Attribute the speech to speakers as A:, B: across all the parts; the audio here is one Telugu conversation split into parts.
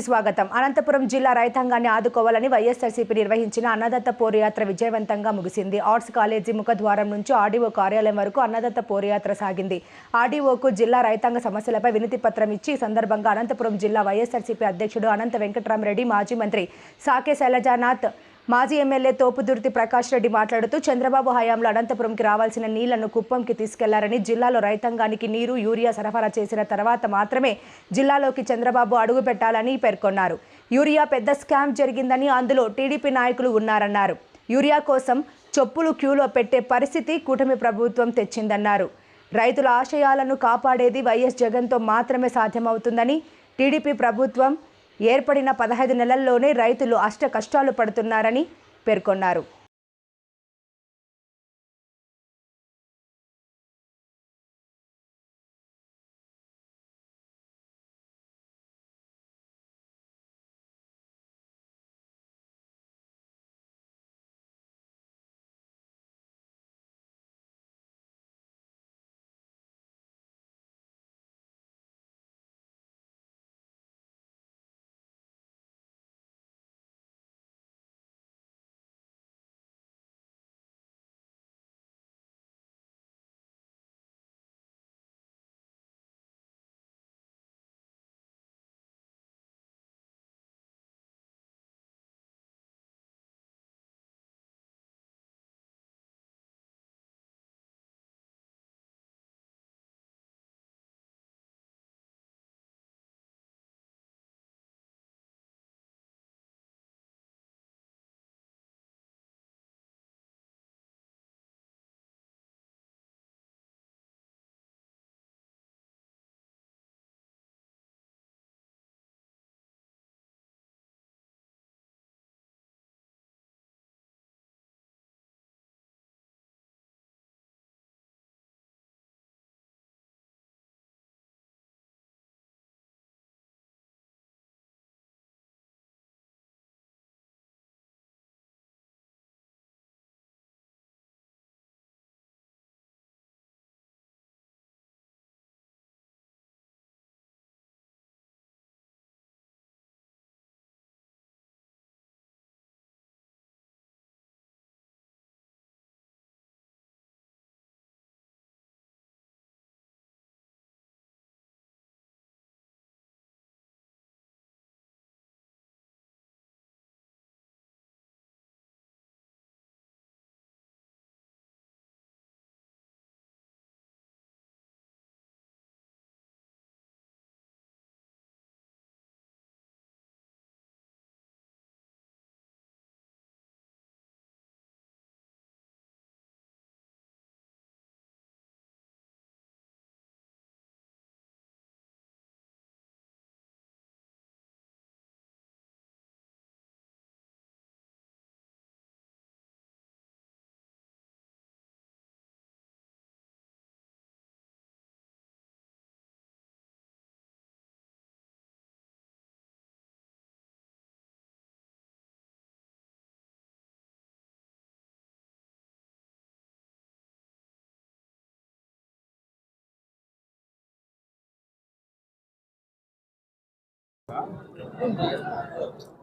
A: కి స్వాగతం. అనంతపురం జిల్లా రైతాంగాన్ని ఆదుకోవాలని వైఎస్ఆర్సీపీ నిర్వహించిన అన్నదత్త పోరుయాత్ర విజయవంతంగా ముగిసింది. ఆర్ట్స్ కాలేజీ ముఖద్వారం నుంచి ఆర్డీఓ కార్యాలయం వరకు అన్నదత్త పోరుయాత్ర సాగింది. ఆర్డీఓకు జిల్లా రైతాంగ సమస్యలపై వినతి పత్రం ఇచ్చి ఈ సందర్భంగా అనంతపురం జిల్లా వైఎస్ఆర్సీపీ అధ్యక్షుడు అనంత వెంకటరామరెడ్డి మాజీ మంత్రి సాకే శైలజానాథ్ మాజీ ఎమ్మెల్యే తోపుదుర్తి ప్రకాష్ రెడ్డి మాట్లాడుతూ చంద్రబాబు హయాంలో అనంతపురంకి రావాల్సిన నీళ్ళను కుప్పంకి తీసుకెళ్ళారని జిల్లాలో రైతాంగానికి నీరు యూరియా సరఫరా చేసిన తర్వాత మాత్రమే జిల్లాలోకి చంద్రబాబు అడుగు పెట్టాలని పేర్కొన్నారు. యూరియా పెద్ద స్కామ్ జరిగిందని అందులో టీడీపీ నాయకులు ఉన్నారన్నారు. యూరియా కోసం చొప్పులు క్యూలో పెట్టే పరిస్థితి కూటమి ప్రభుత్వం తెచ్చిందన్నారు. రైతుల ఆశయాలను కాపాడేది వైఎస్ జగన్తో మాత్రమే సాధ్యమవుతుందని టీడీపీ ప్రభుత్వం ఏర్పడిన పదహైదు నెలల్లోనే రైతులు అష్ట కష్టాలు పడుతున్నారని పేర్కొన్నారు.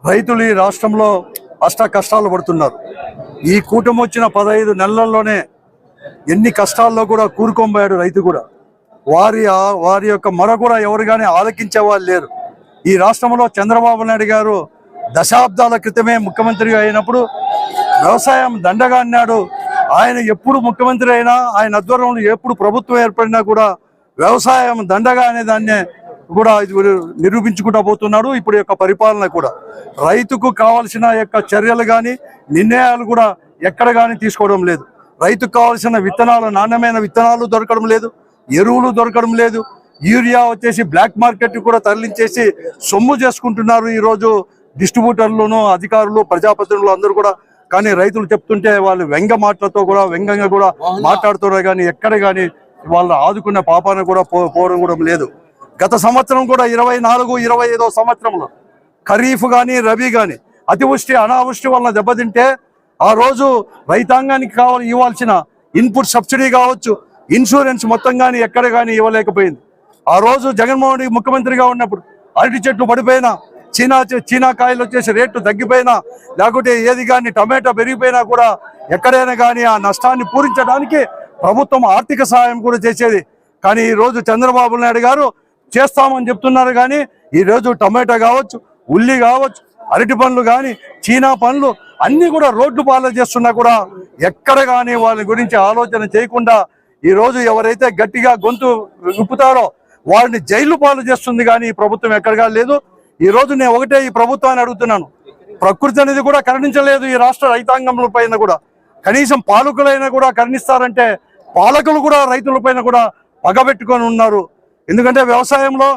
B: రైతులు ఈ రాష్ట్రంలో అష్ట కష్టాలు పడుతున్నారు. ఈ కూటమి వచ్చిన పదహైదు నెలల్లోనే ఎన్ని కష్టాల్లో కూడా కూరుకోబోయాడు రైతు కూడా. వారి వారి యొక్క మొర కూడా ఎవరు కానీ ఆలకించే వాళ్ళు లేరు. ఈ రాష్ట్రంలో చంద్రబాబు నాయుడు గారు దశాబ్దాల క్రితమే ముఖ్యమంత్రిగా అయినప్పుడు వ్యవసాయం దండగా అన్నాడు. ఆయన ఎప్పుడు ముఖ్యమంత్రి అయినా ఆయన ఆధ్వర్యంలో ఎప్పుడు ప్రభుత్వం ఏర్పడినా కూడా వ్యవసాయం దండగా అనే దాన్నే కూడా ఇది నిరూపించుకుంటా పోతున్నాడు. ఇప్పుడు యొక్క పరిపాలన కూడా రైతుకు కావాల్సిన యొక్క చర్యలు కానీ నిర్ణయాలు కూడా ఎక్కడ కానీ తీసుకోవడం లేదు. రైతుకు కావాల్సిన విత్తనాలు నాణ్యమైన విత్తనాలు దొరకడం లేదు ఎరువులు దొరకడం లేదు. యూరియా వచ్చేసి బ్లాక్ మార్కెట్ కూడా తరలించేసి సొమ్ము చేసుకుంటున్నారు ఈ రోజు డిస్ట్రిబ్యూటర్లను అధికారులు ప్రజాప్రతినిధులు అందరూ కూడా. కానీ రైతులు చెప్తుంటే వాళ్ళు వ్యంగ మాటలతో కూడా వ్యంగంగా కూడా మాట్లాడుతున్నారు కానీ ఎక్కడ కానీ వాళ్ళు ఆదుకునే పాపాన కూడా పోవడం కూడా లేదు. గత సంవత్సరం కూడా ఇరవై నాలుగు ఇరవై ఐదో సంవత్సరంలో ఖరీఫ్ కానీ రబీ కానీ అతివృష్టి అనావృష్టి వలన దెబ్బతింటే ఆ రోజు రైతాంగానికి కావాలి ఇవ్వాల్సిన ఇన్పుట్ సబ్సిడీ కావచ్చు ఇన్సూరెన్స్ మొత్తం కానీ ఎక్కడ కానీ ఇవ్వలేకపోయింది. ఆ రోజు జగన్మోహన్ రెడ్డి ముఖ్యమంత్రిగా ఉన్నప్పుడు అరటి చెట్లు పడిపోయినా చీనా చీనా కాయలు వచ్చేసి రేటు తగ్గిపోయినా లేకుంటే ఏది కానీ టమాటా పెరిగిపోయినా కూడా ఎక్కడైనా కానీ ఆ నష్టాన్ని పూరించడానికి ప్రభుత్వం ఆర్థిక సహాయం కూడా చేసేది. కానీ ఈరోజు చంద్రబాబు నాయుడు గారు చేస్తామని చెప్తున్నారు కానీ ఈ రోజు టమాటా కావచ్చు ఉల్లి కావచ్చు అరటి పండ్లు కానీ చీనా పండ్లు అన్నీ కూడా రోడ్డు పాలన చేస్తున్నా కూడా ఎక్కడ కానీ వాళ్ళ గురించి ఆలోచన చేయకుండా ఈ రోజు ఎవరైతే గట్టిగా గొంతు నిప్పుతారో వారిని జైలు పాలు చేస్తుంది కానీ ఈ ప్రభుత్వం ఎక్కడగా లేదు. ఈ రోజు నేను ఒకటే ఈ ప్రభుత్వాన్ని అడుగుతున్నాను. ప్రకృతి అనేది కూడా కరుణించలేదు ఈ రాష్ట్ర రైతాంగంలో పైన కూడా. కనీసం పాలకులైనా కూడా కరుణిస్తారంటే పాలకులు కూడా రైతుల పైన కూడా పగబెట్టుకొని ఉన్నారు. ఎందుకంటే వ్యవసాయంలో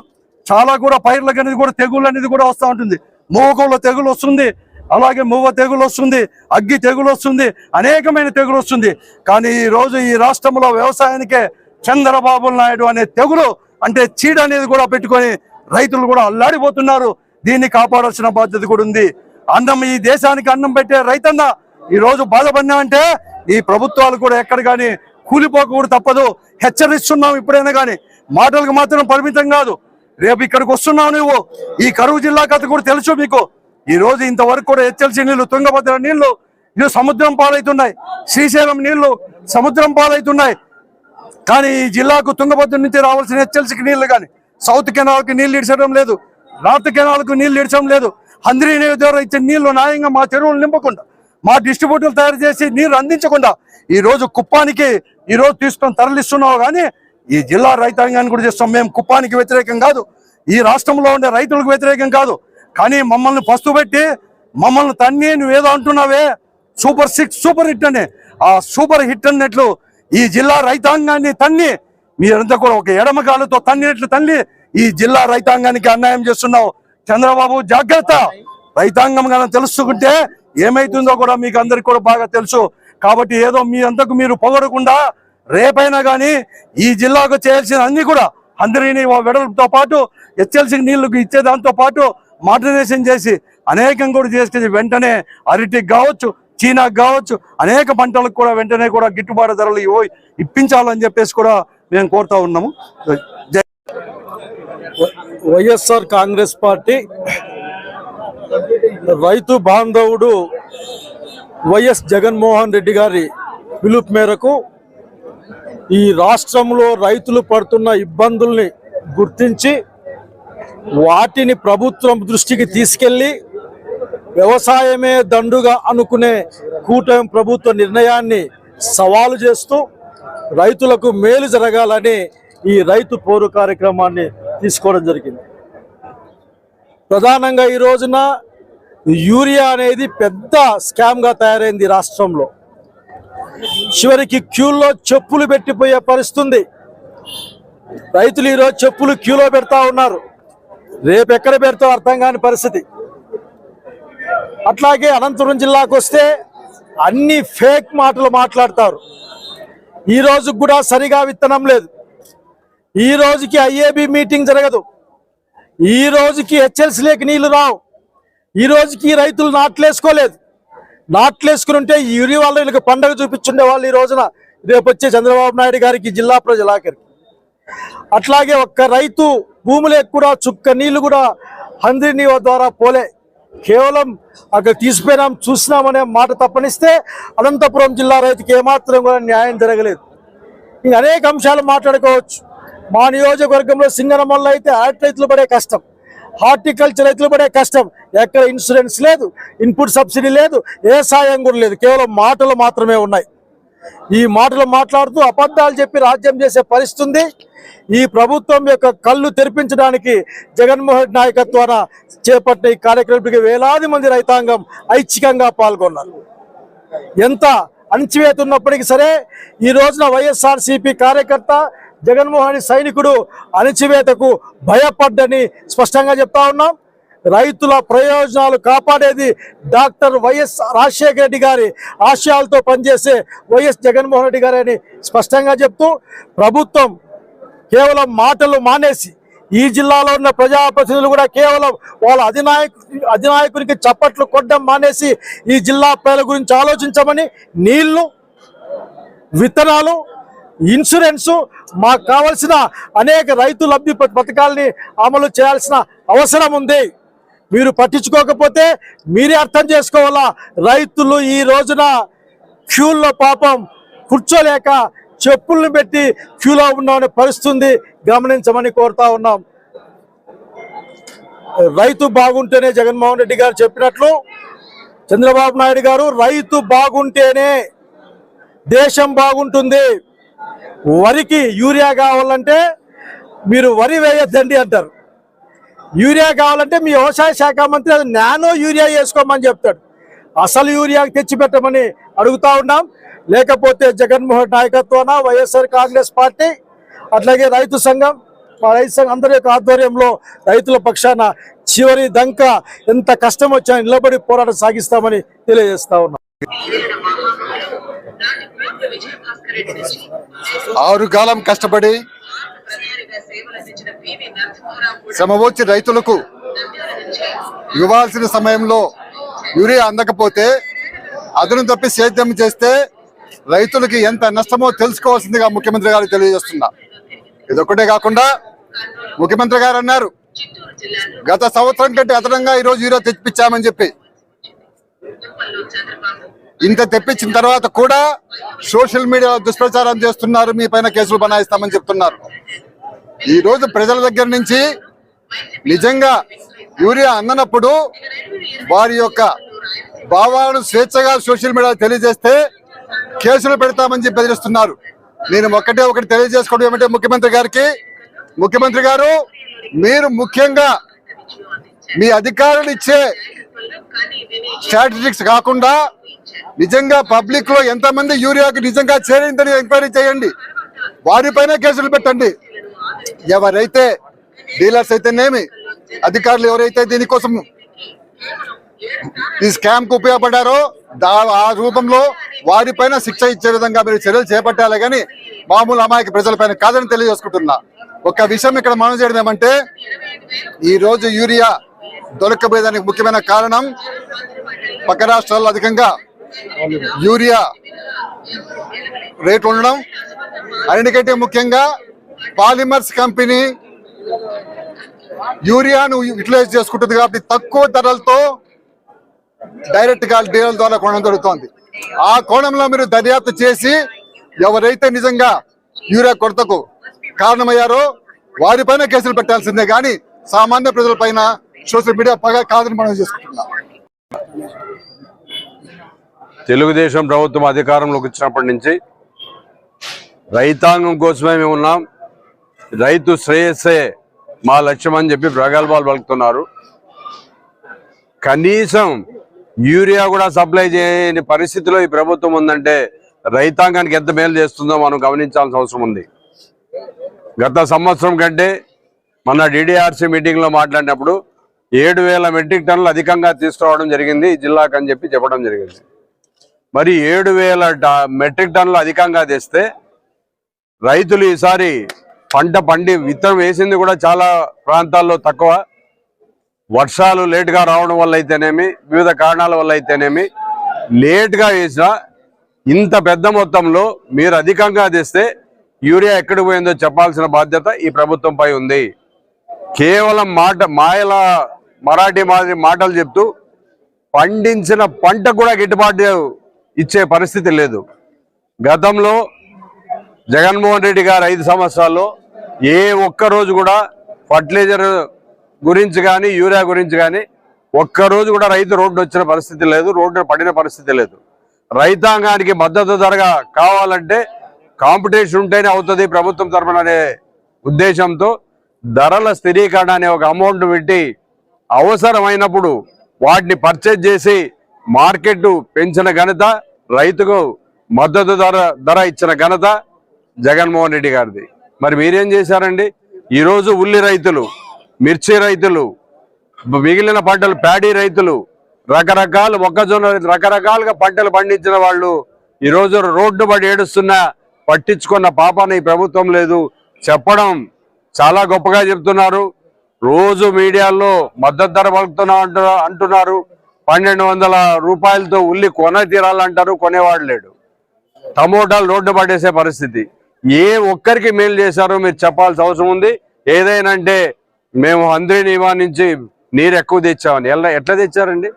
B: చాలా కూడా పైర్లకు అనేది కూడా తెగులు అనేది కూడా వస్తూ ఉంటుంది. మూవకంలో తెగులు వస్తుంది అలాగే మువ్వ తెగులు వస్తుంది అగ్గి తెగులు వస్తుంది అనేకమైన తెగులు వస్తుంది. కానీ ఈ రోజు ఈ రాష్ట్రంలో వ్యవసాయానికే చంద్రబాబు నాయుడు అనే తెగులు అంటే చీడ అనేది కూడా పెట్టుకొని రైతులు కూడా అల్లాడిపోతున్నారు. దీన్ని కాపాడాల్సిన బాధ్యత కూడా ఉంది. అన్నం ఈ దేశానికి అన్నం పెట్టే రైతన్న ఈరోజు బాధపడినామంటే అంటే ఈ ప్రభుత్వాలు కూడా ఎక్కడ కానీ కూలిపోకూడదు తప్పదు. హెచ్చరిస్తున్నాం ఇప్పుడైనా కానీ. మాటలకు మాత్రం పరిమితం కాదు. రేపు ఇక్కడికి వస్తున్నావు నువ్వు. ఈ కరువు జిల్లా కథ కూడా తెలుసు మీకు. ఈ రోజు ఇంతవరకు కూడా హెచ్ఎల్సి నీళ్ళు తుంగభద్ర నీళ్ళు ఇది సముద్రం పాలవుతున్నాయి. శ్రీశైలం నీళ్ళు సముద్రం పాలవుతున్నాయి. కానీ ఈ జిల్లాకు తుంగభద్ర నుంచి రావాల్సిన హెచ్ఎల్సికి నీళ్ళు కానీ సౌత్ కెనాల్కి నీళ్ళు ఇడ్చడం లేదు. నార్త్ కెనాల్కు నీళ్ళు ఇడ్చడం లేదు. హంద్రీ నీరు ద్వారా ఇచ్చే నీళ్ళు న్యాయంగా మా చెరువులు నింపకుండా మా డిస్ట్రిబ్యూటర్లు తయారు చేసి నీరు అందించకుండా ఈ రోజు కుప్పానికి ఈ రోజు తీసుకొని తరలిస్తున్నావు కానీ ఈ జిల్లా రైతాంగాన్ని కూడా చేస్తాం. మేము కుప్పానికి వ్యతిరేకం కాదు. ఈ రాష్ట్రంలో ఉండే రైతులకు వ్యతిరేకం కాదు. కానీ మమ్మల్ని పస్తు పెట్టి మమ్మల్ని తన్ని నువ్వేదో అంటున్నావే? సూపర్ సిక్స్ సూపర్ హిట్ అని. ఆ సూపర్ హిట్ అన్నట్లు ఈ జిల్లా రైతాంగాన్ని తన్ని మీరంతా కూడా ఒక ఎడమగాలతో తన్నినట్లు తల్లి ఈ జిల్లా రైతాంగానికి అన్యాయం చేస్తున్నావు. చంద్రబాబు జాగ్రత్త. రైతాంగం కానీ తెలుసుకుంటే ఏమైతుందో కూడా మీకు అందరికి కూడా బాగా తెలుసు. కాబట్టి ఏదో మీ అంతకు మీరు పొగడకుండా రేపైనా కానీ ఈ జిల్లాకు చేయాల్సిన అన్ని కూడా అందరినీ వెడల్పుతో పాటు హెచ్ఎల్సి నీళ్ళకు ఇచ్చే దాంతో పాటు మోడర్నైజేషన్ చేసి అనేకం కూడా చేసుకుని వెంటనే అరటికి కావచ్చు చీనాకు కావచ్చు అనేక పంటలకు కూడా వెంటనే కూడా గిట్టుబాటు ధరలు ఇవ్వ- ఇప్పించాలని చెప్పేసి కూడా మేము కోరుతా ఉన్నాము.
C: వైఎస్ఆర్ కాంగ్రెస్ పార్టీ రైతు బాంధవుడు వైఎస్ జగన్మోహన్ రెడ్డి గారి పిలుపు మేరకు ఈ రాష్ట్రంలో రైతులు పడుతున్న ఇబ్బందుల్ని గుర్తించి వాటిని ప్రభుత్వం దృష్టికి తీసుకెళ్ళి వ్యవసాయమే దండుగా అనుకునే కూటమి ప్రభుత్వ నిర్ణయాన్ని సవాలు చేస్తూ రైతులకు మేలు జరగాలని ఈ రైతు పోరు కార్యక్రమాన్ని తీసుకోవడం జరిగింది. ప్రధానంగా ఈ రోజున యూరియా అనేది పెద్ద స్కామ్గా తయారైంది రాష్ట్రంలో. చివరికి క్యూల్లో చెప్పులు పెట్టిపోయే పరిస్థితి ఉంది రైతులు ఈరోజు చెప్పులు క్యూలో పెడతా ఉన్నారు. రేపు ఎక్కడ పెడతా అర్థం కాని పరిస్థితి. అట్లాగే అనంతపురం జిల్లాకు వస్తే అన్ని ఫేక్ మాటలు మాట్లాడతారు. ఈ రోజు కూడా సరిగా విత్తనం లేదు. ఈ రోజుకి ఐఏబి మీటింగ్ జరగదు. ఈ రోజుకి హెచ్ఎల్సీలోకి నీళ్ళు రావు. ఈ రోజుకి రైతులు నాట్లేసుకోలేదు. నాట్లేసుకుని ఉంటే ఈ యూరి వాళ్ళు వీళ్ళకి పండగ చూపించుండే వాళ్ళు ఈ రోజున. రేపు వచ్చే చంద్రబాబు నాయుడు గారికి జిల్లా ప్రజల ఆఖరికి అట్లాగే ఒక్క రైతు భూములకు కూడా చుక్క నీళ్ళు కూడా హంద్రి నీవ ద్వారా పోలే. కేవలం అక్కడ తీసిపోయినాం చూసినామనే మాట తప్పనిస్తే అనంతపురం జిల్లా రైతుకి ఏమాత్రం కూడా న్యాయం జరగలేదు. ఇంకా అనేక అంశాలు మాట్లాడుకోవచ్చు. మా నియోజకవర్గంలో సింగనమల్ల అయితే ఆట రైతులు పడే కష్టం. హార్టికల్చర్ రైతులు పడే కష్టం. ఎక్కడ ఇన్సూరెన్స్ లేదు ఇన్పుట్ సబ్సిడీ లేదు ఏ సాయం కూడా లేదు. కేవలం మాటలు మాత్రమే ఉన్నాయి. ఈ మాటలు మాట్లాడుతూ అబద్ధాలు చెప్పి రాజ్యం చేసే పరిస్థితి ఉంది. ఈ ప్రభుత్వం యొక్క కళ్ళు తెరిపించడానికి జగన్మోహన్ నాయకత్వాన చేపట్టిన ఈ కార్యక్రమానికి వేలాది మంది రైతాంగం ఐచ్ఛికంగా పాల్గొన్నారు. ఎంత అణచివేత ఉన్నప్పటికీ సరే ఈ రోజున వైఎస్ఆర్ సిపి కార్యకర్త జగన్మోహన్ రెడ్డి సైనికుడు అణచివేతకు భయపడ్డని స్పష్టంగా చెప్తా ఉన్నాం. రైతుల ప్రయోజనాలు కాపాడేది డాక్టర్ వైఎస్ రాజశేఖర రెడ్డి గారి ఆశయాలతో పనిచేసే వైఎస్ జగన్మోహన్ రెడ్డి గారి అని స్పష్టంగా చెప్తూ ప్రభుత్వం కేవలం మాటలు మానేసి ఈ జిల్లాలో ఉన్న ప్రజాప్రతినిధులు కూడా కేవలం వాళ్ళ అధినాయకు అధినాయకునికి చప్పట్లు కొట్టడం మానేసి ఈ జిల్లా ప్రజల గురించి ఆలోచించమని నీళ్ళు విత్తనాలు ఇన్సూరెన్సు మాకు కావలసిన అనేక రైతు లబ్ధి పథకాలని పథకాల్ని అమలు చేయాల్సిన అవసరం ఉంది. మీరు పట్టించుకోకపోతే మీరే అర్థం చేసుకోవాలా? రైతులు ఈ రోజున క్యూల్లో పాపం కూర్చోలేక చెప్పులను పెట్టి క్యూలో ఉన్నామని పరిస్థితుంది గమనించమని కోరుతా ఉన్నాం. రైతు బాగుంటేనే జగన్మోహన్ రెడ్డి గారు చెప్పినట్లు చంద్రబాబు నాయుడు గారు రైతు బాగుంటేనే దేశం బాగుంటుంది. వరికి యూరియా కావాలంటే మీరు వరి వేయొద్దండి అంటారు. యూరియా కావాలంటే మీ వ్యవసాయ శాఖ మంత్రి అది నానో యూరియా వేసుకోమని చెప్తాడు. అసలు యూరియా తెచ్చిపెట్టమని అడుగుతా ఉన్నాం. లేకపోతే Jaganmohan నాయకత్వాన Y S R Congress party అట్లాగే రైతు సంఘం మా రైతు సంఘం అందరి యొక్క ఆధ్వర్యంలో రైతుల పక్షాన చివరి దంక ఎంత కష్టం వచ్చినా నిలబడి పోరాటం సాగిస్తామని తెలియజేస్తా ఉన్నాం.
D: ఆరు కాలం కష్టపడి శ్రమ వచ్చి రైతులకు ఇవ్వాల్సిన సమయంలో యూరియా అందకపోతే అదును తప్పి సేద్యం చేస్తే రైతులకి ఎంత నష్టమో తెలుసుకోవాల్సిందిగా ముఖ్యమంత్రి గారు తెలియజేస్తున్నా. ఇదొక్కటే కాకుండా ముఖ్యమంత్రి గారు అన్నారు గత సంవత్సరం కంటే అదనంగా ఈరోజు యూరియా తెచ్చిపించామని చెప్పి. ఇంత తెప్పించిన తర్వాత కూడా సోషల్ మీడియా దుష్ప్రచారం చేస్తున్నారు మీ పైన కేసులు బనాయిస్తామని చెప్తున్నారు. ఈ రోజు ప్రజల దగ్గర నుంచి నిజంగా యూరియా అందనప్పుడు వారి యొక్క భావాలను స్వేచ్ఛగా సోషల్ మీడియా తెలియజేస్తే కేసులు పెడతామని చెప్పి బెదిరిస్తున్నారు. నేను ఒకటే ఒకటి తెలియజేసుకోవడం ఏమంటే ముఖ్యమంత్రి గారికి ముఖ్యమంత్రి గారు మీరు ముఖ్యంగా మీ అధికారులు ఇచ్చే స్టాటిస్టిక్స్ కాకుండా నిజంగా పబ్లిక్లో ఎంతమంది యూరియాకి నిజంగా చేరిందని ఎంక్వైరీ చేయండి. వారిపైన కేసులు పెట్టండి. ఎవరైతే డీలర్స్ అయితేనేమి అధికారులు ఎవరైతే దీనికోసం ఈ స్కామ్కు ఉపయోగపడ్డారో దా ఆ రూపంలో వారిపైన శిక్ష ఇచ్చే విధంగా మీరు చర్యలు చేపట్టాలి కానీ మామూలు అమాయక ప్రజలపైన కాదని తెలియజేసుకుంటున్నా. ఒక విషయం ఇక్కడ మనం చేయడం ఏమంటే ఈ రోజు యూరియా దొరకబోయేదానికి ముఖ్యమైన కారణం పక్క రాష్ట్రాల్లో అధికంగా యూరియా రేట్ ఉండడం. అన్నిటికంటే ముఖ్యంగా పాలిమర్స్ కంపెనీ యూరియాను యూటిలైజ్ చేసుకుంటుంది కాబట్టి తక్కువ ధరలతో డైరెక్ట్గా డీలర్ ద్వారా కొనడం జరుగుతోంది. ఆ కోణంలో మీరు దర్యాప్తు చేసి ఎవరైతే నిజంగా యూరియా కొరతకు కారణమయ్యారో వారిపైన కేసులు పెట్టాల్సిందే. కానీ సామాన్య ప్రజల పైన సోషల్ మీడియా పగ కాదని మనం చేసుకుంటున్నాం.
E: తెలుగుదేశం ప్రభుత్వం అధికారంలోకి వచ్చినప్పటి నుంచి రైతాంగం కోసమే మేము ఉన్నాం. రైతు శ్రేయస్సే మా లక్ష్యం అని చెప్పి ప్రగల్భాలు పలుకుతున్నారు. కనీసం యూరియా కూడా సప్లై చేయని పరిస్థితిలో ఈ ప్రభుత్వం ఉందంటే రైతాంగానికి ఎంత మేలు చేస్తుందో మనం గమనించాల్సిన అవసరం ఉంది. గత సంవత్సరం కంటే మన డిడిఆర్సీ మీటింగ్లో మాట్లాడినప్పుడు ఏడు వేల మెట్రిక్ టన్నులు అధికంగా తీసుకురావడం జరిగింది జిల్లాకు అని చెప్పి చెప్పడం జరిగింది. మరి ఏడు వేల మెట్రిక్ టన్నులు అధికంగా తెస్తే రైతులు ఈసారి పంట పండి విత్తనం వేసింది కూడా చాలా ప్రాంతాల్లో తక్కువ. వర్షాలు లేటుగా రావడం వల్ల అయితేనేమి వివిధ కారణాల వల్ల అయితేనేమి లేటుగా వేసిన ఇంత పెద్ద మొత్తంలో మీరు అధికంగా తెస్తే యూరియా ఎక్కడికి పోయిందో చెప్పాల్సిన బాధ్యత ఈ ప్రభుత్వంపై ఉంది. కేవలం మాట మాయల మరాఠీ మాదిరి మాటలు చెప్తూ పండించిన పంట కూడా గిట్టుబాటు ఇచ్చే పరిస్థితి లేదు. గతంలో జగన్మోహన్ రెడ్డి గారు ఐదు సంవత్సరాల్లో ఏ ఒక్క రోజు కూడా ఫర్టిలైజర్ గురించి కానీ యూరియా గురించి కానీ ఒక్క రోజు కూడా రైతు రోడ్డు వచ్చిన పరిస్థితి లేదు రోడ్డు పడిన పరిస్థితి లేదు. రైతాంగానికి మద్దతు ధరగా కావాలంటే కాంపిటీషన్ ఉంటేనే అవుతుంది ప్రభుత్వం తరఫున అనే ఉద్దేశంతో ధరల స్థిరీకరణ అనే ఒక అమౌంట్ పెట్టి అవసరమైనప్పుడు వాటిని పర్చేజ్ చేసి మార్కెట్ పెంచిన ఘనత రైతుకు మద్దతు ధర ధర ఇచ్చిన ఘనత జగన్మోహన్ రెడ్డి గారిది. మరి మీరేం చేశారండి? ఈరోజు ఉల్లి రైతులు మిర్చి రైతులు మిగిలిన పంటలు ప్యాడీ రైతులు రకరకాల మొక్కజొన్న రకరకాలుగా పంటలు పండించిన వాళ్ళు ఈరోజు రోడ్డు పడి ఏడుస్తున్నా పట్టించుకున్న పాపాన్ని ప్రభుత్వం లేదు. చెప్పడం చాలా గొప్పగా చెప్తున్నారు. రోజు మీడియాలో మద్దతు ధర పలుకుతున్నా అంటు- అంటున్నారు. పన్నెండు వందల రూపాయలతో ఉల్లి కొన తీరాలంటారు కొనేవాడు లేడు. టమోటాలు రోడ్డు పడేసే పరిస్థితి. ఏ ఒక్కరికి మేలు చేశారో మీరు చెప్పాల్సిన అవసరం ఉంది. ఏదైనా అంటే మేము అంద్రి నివా నుంచి నీరు ఎక్కువ తెచ్చామని. ఎలా ఎట్లా తెచ్చారండి?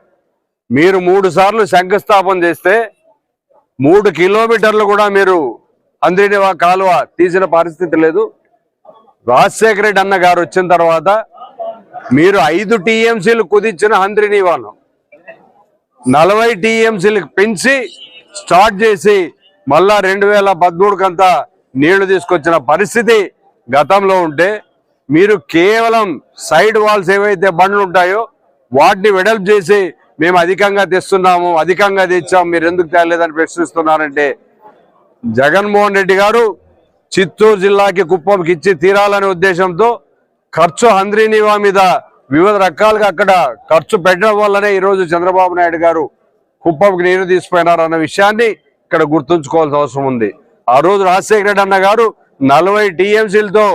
E: మీరు మూడు సార్లు శంకుస్థాపన చేస్తే మూడు కిలోమీటర్లు కూడా మీరు అందరిని కాలువ తీసిన పరిస్థితి లేదు. రాజశేఖర రెడ్డి అన్న గారు వచ్చిన తర్వాత మీరు ఐదు టీఎంసీలు కుదించిన హంద్రినివాను నలభై టీఎంసీలకు పెంచి స్టార్ట్ చేసి మళ్ళా రెండు వేల పదమూడుకంతా నీళ్ళు తీసుకొచ్చిన పరిస్థితి గతంలో ఉంటే మీరు కేవలం సైడ్ వాల్స్ ఏవైతే బండ్లు ఉంటాయో వాటిని వెడల్పు చేసి మేము అధికంగా తెస్తున్నాము అధికంగా తెచ్చాము మీరు ఎందుకు తేలేదని ప్రశ్నిస్తున్నారంటే జగన్మోహన్ రెడ్డి గారు చిత్తూరు జిల్లాకి కుప్పంకి ఇచ్చి తీరాలనే ఉద్దేశంతో ఖర్చు హంద్రీనివా మీద వివిధ రకాలుగా అక్కడ ఖర్చు పెట్టడం వల్లనే ఈరోజు చంద్రబాబు నాయుడు గారు కుప్పంకి నీరు తీసిపోయినారు అన్న విషయాన్ని ఇక్కడ గుర్తుంచుకోవాల్సిన అవసరం ఉంది. ఆ రోజు రాజశేఖర రెడ్డి అన్న గారు నలభై టీఎంసీలతో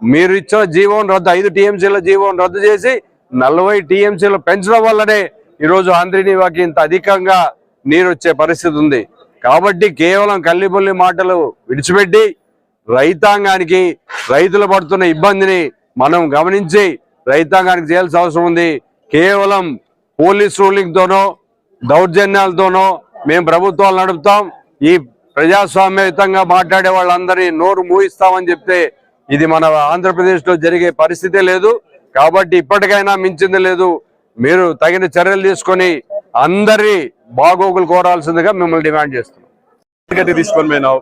E: మీరు ఇచ్చిన జీవోను రద్దు ఐదు టీఎంసీల జీవోను రద్దు చేసి నలభై టీఎంసీలు పెంచడం వల్లనే ఈరోజు ఆంధ్రనీవాకి ఇంత అధికంగా నీరు వచ్చే పరిస్థితి ఉంది. కాబట్టి కేవలం కల్లిపల్లి మాటలు విడిచిపెట్టి రైతాంగానికి రైతులు పడుతున్న ఇబ్బందిని మనం గమనించి రైతాంగానికి చేయాల్సిన అవసరం ఉంది. కేవలం పోలీస్ రూలింగ్తోనో దౌర్జన్యాలతోనో మేము ప్రభుత్వాలు నడుపుతాం. ఈ ప్రజాస్వామ్యయుతంగా మాట్లాడే వాళ్ళందరినీ నోరు మూయిస్తామని చెప్తే ఇది మన ఆంధ్రప్రదేశ్లో జరిగే పరిస్థితే లేదు. కాబట్టి ఇప్పటికైనా మించింది లేదు. మీరు తగిన చర్యలు తీసుకొని అందరి బాగోగులు కోరాల్సిందిగా మిమ్మల్ని డిమాండ్ చేస్తున్నాం.
F: తీసుకొని పోయినావు.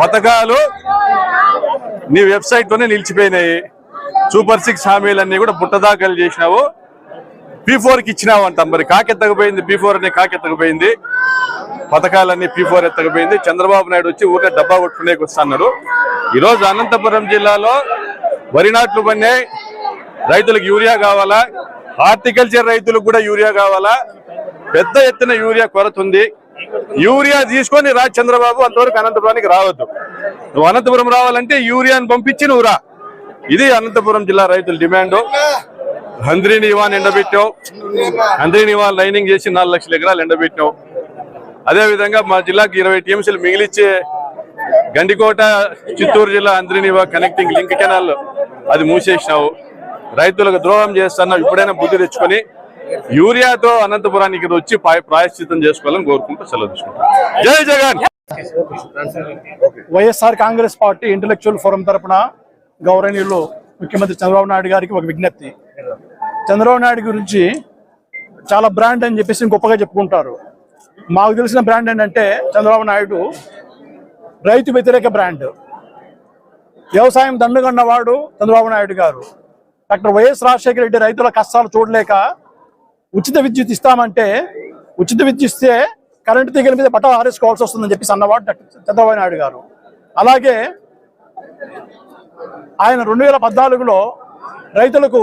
F: పథకాలు నీ వెబ్సైట్లోనే నిలిచిపోయినాయి. సూపర్ సిక్స్ హామీలన్నీ కూడా పుట్టదాఖలు చేసినావు. పీ కి ఇచ్చినావు అంట మరి. కాకెత్తకపోయింది పీ ఫోర్ అనే కాకెత్తకపోయింది. పథకాలన్నీ పీ ఫోర్ ఎత్తకపోయింది. చంద్రబాబు నాయుడు వచ్చి ఊరికే డబ్బా కొట్టుకునేకి వస్తున్నారు ఈరోజు అనంతపురం జిల్లాలో వరి నాట్లు పన్నే రైతులకు యూరియా కావాలా? హార్టికల్చర్ రైతులకు కూడా యూరియా కావాలా? పెద్ద ఎత్తున యూరియా కొరత ఉంది. యూరియా తీసుకొని రా చంద్రబాబు అంతవరకు అనంతపురానికి రావద్దు. నువ్వు అనంతపురం రావాలంటే యూరియాని పంపించి నువ్వు రా. ఇది అనంతపురం జిల్లా రైతుల డిమాండ్. హంద్రీ నివాన్ ఎండబెట్టావు. హంద్రీ నివాన్ లైనింగ్ చేసి నాలుగు లక్షల ఎకరాలు ఎండబెట్టినావు. అదేవిధంగా మా జిల్లాకి ఇరవై టీఎంసీలు మిగిలిచ్చే గండికోట చిత్తూరు జిల్లా అంద్రినివా కనెక్టింగ్ లింక్ కెనాల్ అది మూసేసినావు. రైతులకు ద్రోహం చేస్తున్నా ఇప్పుడైనా బుద్ధి తెచ్చుకొని యూరియాతో అనంతపురానికి వచ్చి ప్రాయశ్చితం చేసుకోవాలని కోరుకుంటూ సెలవు తీసుకుంటాం జై Jagan!
G: YSR Congress party intellectual forum తరఫున గౌరవనీయులు ముఖ్యమంత్రి చంద్రబాబు నాయుడు గారికి ఒక విజ్ఞప్తి. చంద్రబాబు నాయుడు గురించి చాలా బ్రాండ్ అని చెప్పేసి గొప్పగా చెప్పుకుంటారు. మాకు తెలిసిన బ్రాండ్ ఏంటంటే చంద్రబాబు నాయుడు రైతు వ్యతిరేక బ్రాండ్. వ్యవసాయం దండుగన్నవాడు చంద్రబాబు నాయుడు గారు. డాక్టర్ వైఎస్ రాజశేఖర రెడ్డి రైతుల కష్టాలు చూడలేక ఉచిత విద్యుత్ ఇస్తామంటే ఉచిత విద్యుత్ ఇస్తే కరెంటు తీగల మీద బట్ట ఆరేసుకోవాల్సి వస్తుందని చెప్పేసి అన్నవాడు డాక్టర్ చంద్రబాబు నాయుడు గారు. అలాగే ఆయన రెండు వేల పద్నాలుగులో రైతులకు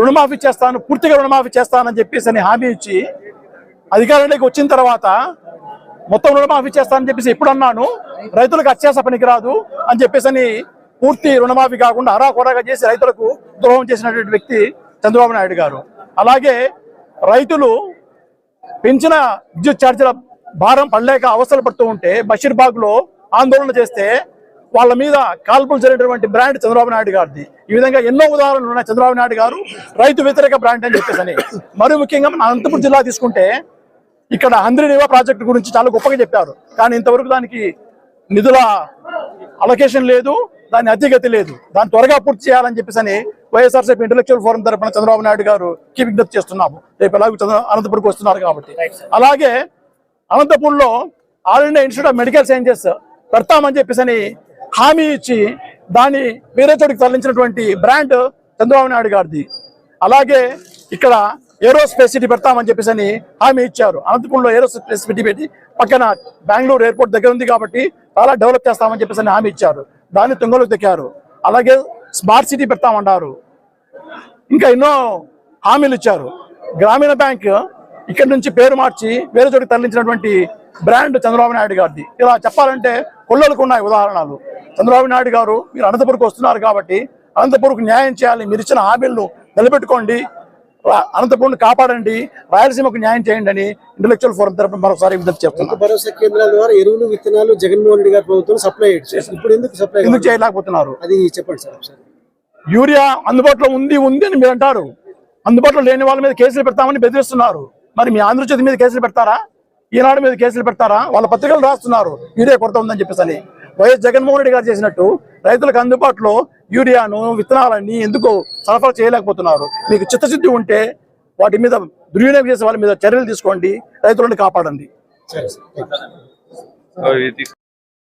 G: రుణమాఫీ చేస్తాను పూర్తిగా రుణమాఫీ చేస్తానని చెప్పేసి అని హామీ ఇచ్చి అధికారంలోకి వచ్చిన తర్వాత మొత్తం రుణమాఫీ చేస్తానని చెప్పేసి ఎప్పుడు అన్నాను రైతులకు అత్యాస పనికిరాదు అని చెప్పేసి అని పూర్తి రుణమాఫీ కాకుండా అరాకొరాగా చేసి రైతులకు ద్రోహం చేసినటువంటి వ్యక్తి చంద్రబాబు నాయుడు గారు. అలాగే రైతులు పెంచిన విద్యుత్ ఛార్జీల భారం పడలేక అవసరపడుతూ ఉంటే బషీర్బాగ్లో ఆందోళన చేస్తే వాళ్ళ మీద కాల్పులు జరిగినటువంటి బ్రాండ్ చంద్రబాబు నాయుడు గారిది. ఈ విధంగా ఎన్నో ఉదాహరణలు ఉన్నాయి చంద్రబాబు నాయుడు గారు. రైతు వ్యతిరేక బ్రాండ్ అని చెప్పేసి మరి ముఖ్యంగా మన అనంతపురం జిల్లా తీసుకుంటే ఇక్కడ హంద్రీనివా ప్రాజెక్టు గురించి చాలా గొప్పగా చెప్పారు. కానీ ఇంతవరకు దానికి నిధుల అలొకేషన్ లేదు దాని అతిగతి లేదు. దాన్ని త్వరగా పూర్తి చేయాలని చెప్పేసి అని వైఎస్ఆర్సీపీ ఇంటలెక్చువల్ ఫోరం తరపున చంద్రబాబు నాయుడు గారు కి విజ్ఞప్తి చేస్తున్నాము. రేపు ఎలాగో చంద్ర అనంతపురంకి వస్తున్నారు కాబట్టి. అలాగే అనంతపురంలో All India Institute of Medical Sciences పెడతామని చెప్పేసి అని హామీ ఇచ్చి దాన్ని వేరే చోటికి తరలించినటువంటి బ్రాండ్ చంద్రబాబు నాయుడు గారిది. అలాగే ఇక్కడ ఏరోస్పేస్ సిటీ పెడతామని చెప్పేసి అని హామీ ఇచ్చారు. అనంతపురంలో ఏరోస్పేస్ సిటీ పెట్టి పక్కన బెంగళూరు ఎయిర్పోర్ట్ దగ్గర ఉంది కాబట్టి చాలా డెవలప్ చేస్తామని చెప్పేసి అని హామీ ఇచ్చారు. దాన్ని తుంగలో తెక్కారు అలాగే స్మార్ట్ సిటీ పెడతామన్నారు. ఇంకా ఎన్నో హామీలు ఇచ్చారు. గ్రామీణ బ్యాంక్ ఇక్కడ నుంచి పేరు మార్చి వేరే చోటికి తరలించినటువంటి బ్రాండ్ చంద్రబాబు నాయుడు గారిది. ఇలా చెప్పాలంటే కొల్లలకు ఉన్నాయి ఉదాహరణలు. చంద్రబాబు నాయుడు గారు మీరు అనంతపురంకి వస్తున్నారు కాబట్టి అనంతపురంకు న్యాయం చేయాలి. మీరు ఇచ్చిన హామీలను నిలబెట్టుకోండి. అనంతపురం కాపాడండి. రాయలసీమకు న్యాయం చేయండి అని ఇంటలెక్చువల్ ఫోరం తరపున మరొకసారి విజ్ఞప్తి చెప్తున్నాను
H: భరోసా కేంద్రాల ద్వారా ఎరువులు విత్తనాలు జగన్మోహన్ రెడ్డి గారి ప్రభుత్వం సప్లై ఇప్పుడు ఎందుకు సప్లై
G: ఎందుకు చేయలేకపోతున్నారు?
H: అది చెప్పండి సార్
G: యూరియా అందుబాటులో ఉంది ఉంది అని మీరు అంటారు. అందుబాటులో లేని వాళ్ళ మీద కేసులు పెడతామని బెదిరిస్తున్నారు. మరి మీ ఆంధ్రజ్యోతి మీద కేసులు పెడతారా? ఈనాడు మీద కేసులు పెడతారా? వాళ్ళ పత్రికలు రాస్తున్నారు. యూరియా కొరత ఉందని చెప్పేసి అని వైఎస్ జగన్మోహన్ రెడ్డి గారు చేసినట్టు రైతులకు అందుబాటులో యూరియాను విత్తనాలన్నీ ఎందుకు సరఫరా చేయలేకపోతున్నారు? మీకు చిత్తశుద్ధి ఉంటే వాటి మీద దుర్వినియోగం చేసే వాళ్ళ మీద చర్యలు తీసుకోండి రైతులను కాపాడండి.
H: సరే సార్.